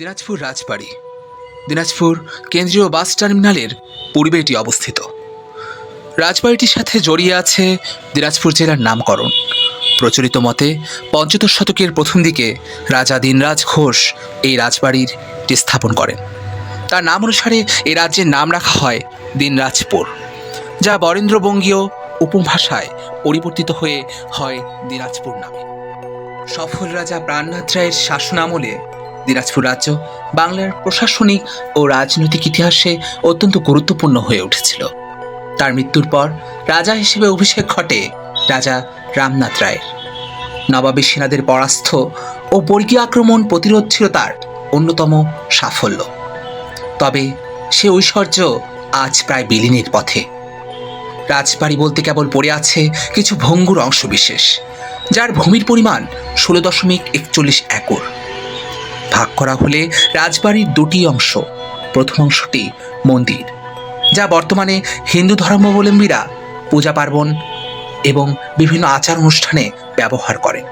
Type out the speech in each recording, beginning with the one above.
দিনাজপুর রাজবাড়ি। দিনাজপুর কেন্দ্রীয় বাস টার্মিনালের পূর্বে এটি অবস্থিত। রাজবাড়িটির সাথে জড়িয়ে আছে দিনাজপুর জেলার নামকরণ। প্রচলিত মতে পঞ্চদশ শতকের প্রথম দিকে রাজা দিনরাজ ঘোষ এই রাজবাড়িরটি স্থাপন করেন। তার নাম অনুসারে এই রাজ্যের নাম রাখা হয় দিনরাজপুর, যা বরেন্দ্রবঙ্গীয় উপভাষায় পরিবর্তিত হয়ে হয় দিনাজপুর নামে। সফল রাজা প্রাণনাথ রায়ের শাসনামলে দিনাজপুর রাজ্য বাংলার প্রশাসনিক ও রাজনৈতিক ইতিহাসে অত্যন্ত গুরুত্বপূর্ণ হয়ে উঠেছিল। তার মৃত্যুর পর রাজা হিসেবে অভিষেক ঘটে রাজা রামনাথ রায়ের। নবাবী সেনাদের পরাস্ত ও বর্গীয় আক্রমণ প্রতিরোধ ছিল তার অন্যতম সাফল্য। তবে সে ঐশ্বর্য আজ প্রায় বিলীনের পথে। রাজবাড়ি বলতে কেবল পড়ে আছে কিছু ভঙ্গুর অংশবিশেষ, যার ভূমির পরিমাণ ষোলো দশমিক একচল্লিশ একর। ভাগ করা হলে রাজবাড়ির দুটি অংশ, প্রথম অংশটি মন্দির, যা বর্তমানে হিন্দু ধর্মাবলম্বীরা পূজা পার্বণ এবং বিভিন্ন আচার অনুষ্ঠানে ব্যবহার করেন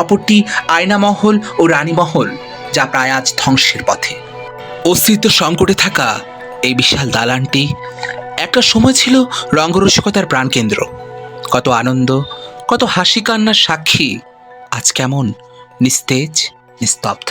অপরটি আয়নামহল ও রানীমহল, যা প্রায় আজ ধ্বংসের পথে। অস্তিত্ব সংকটে থাকা এই বিশাল দালানটি একটা সময় ছিল রঙ্গরসিকতার প্রাণকেন্দ্র। কত আনন্দ, কত হাসি কান্নার সাক্ষী, আজ কেমন নিস্তেজ, নিস্তব্ধ।